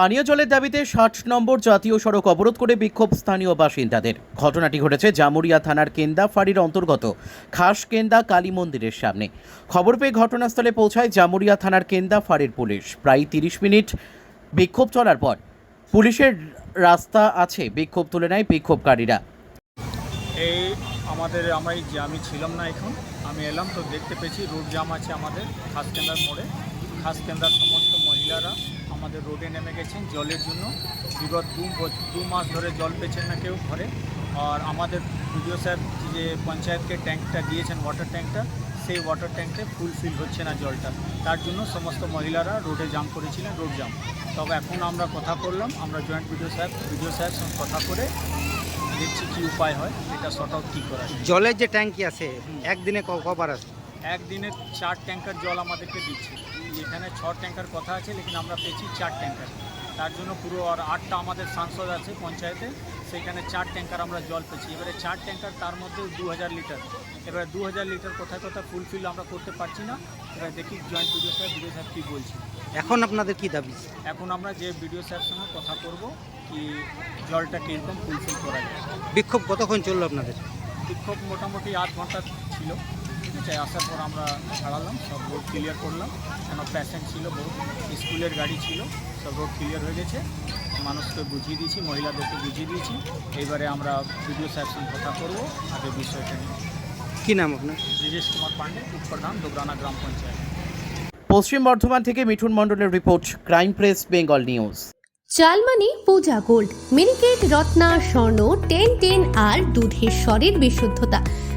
পানীয় জলের দাবিতে ষাট নম্বর জাতীয় সড়ক অবরোধ করে বিক্ষোভ স্থানীয় বাসিন্দাদের। ঘটনাটি ঘটেছে জামুরিয়া থানার কেন্দা ফাঁড়ির অন্তর্গত খাস কেন্দা কালী মন্দিরের সামনে। খবর পেয়ে ঘটনাস্থলে পৌঁছায় জামুরিয়া থানার কেন্দা ফাঁড়ির পুলিশ। প্রায় তিরিশ মিনিট বিক্ষোভ চলার পর পুলিশের রাস্তা আছে, বিক্ষোভ তুলে নেয় বিক্ষোভকারীরা। এই আমাদের, আমরা যে আমি ছিলাম না এখন, আমি এলাম তো দেখতে পেয়েছি, রোড জাম আছে আমাদের খাস কেন্দ্রার মোড়ে। খাস কেন্দ্রার সমস্ত মহিলারা আমাদের রোডে নেমে গেছেন জলের জন্য। বিগত দু দু মাস ধরে জল পেয়েছেন না কেউ ঘরে। আর আমাদের বিডিও সাহেব যে পঞ্চায়েতকে ট্যাঙ্কটা দিয়েছেন ওয়াটার ট্যাঙ্কটা সেই ওয়াটার ট্যাঙ্কে ফুলফিল হচ্ছে না জলটা। তার জন্য সমস্ত মহিলারা রোডে জাম করেছিলেন রোড জাম তবে এখন আমরা কথা করলাম আমরা জয়েন্ট বিডিও সাহেব বিডিও সাহেব সঙ্গে কথা করে দেখছি কী উপায় হয়, এটা শর্ট আউট কী করা জলের যে ট্যাঙ্কি আছে, একদিনে কবার আসে একদিনে চার ট্যাঙ্কার জল আমাদেরকে দিচ্ছে। এখানে ছ ট্যাঙ্কার কথা আছে লেকিন আমরা পেয়েছি চার ট্যাঙ্কার। তার জন্য পুরো আর আটটা আমাদের সাংসদ আছে পঞ্চায়েতে সেখানে চার ট্যাঙ্কার আমরা জল পেয়েছি। এবারে চার ট্যাঙ্কার তার মধ্যে দু হাজার লিটার। এবারে দু হাজার লিটার কোথায় কোথায় ফুলফিল আমরা করতে পারছি না এবার দেখি জয়েন্ট বিডিও সাহেব বিডিও সাহেব কী বলছি। এখন আপনাদের কি দাবি? এখন আমরা যে বিডিও সাহেবের সঙ্গে কথা করব কি জলটা কীরকম ফুলফিল করা যায়। বিক্ষোভ কতক্ষণ চলল আপনাদের? বিক্ষোভ মোটামুটি আধ ঘণ্টা ছিল। ঠিক আছে আসার পর আমরা ছাড়ালাম সব রোড ক্লিয়ার করলাম। কেন প্যাসেন্ট ছিল বহু স্কুলের গাড়ি ছিল সব রোড ক্লিয়ার হয়ে গেছে। মানুষকে বুঝিয়ে দিয়েছি মহিলাদেরকে বুঝিয়ে দিয়েছি। এইবারে আমরা ভিডিও সাহেব সঙ্গে কথা করব আগে বিষয়টা নিয়ে। কি নাম আপনার? ব্রিজেশ কুমার পান্ডে উপপ্রধান দোবরানা গ্রাম পঞ্চায়েত। পশ্চিম বর্ধমান থেকে মিঠুন মণ্ডলের report crime press Bengal news. চালমানি Puja gold Miniket Ratna Swarna ten ten আর দুধের স্বরের বিশুদ্ধতা।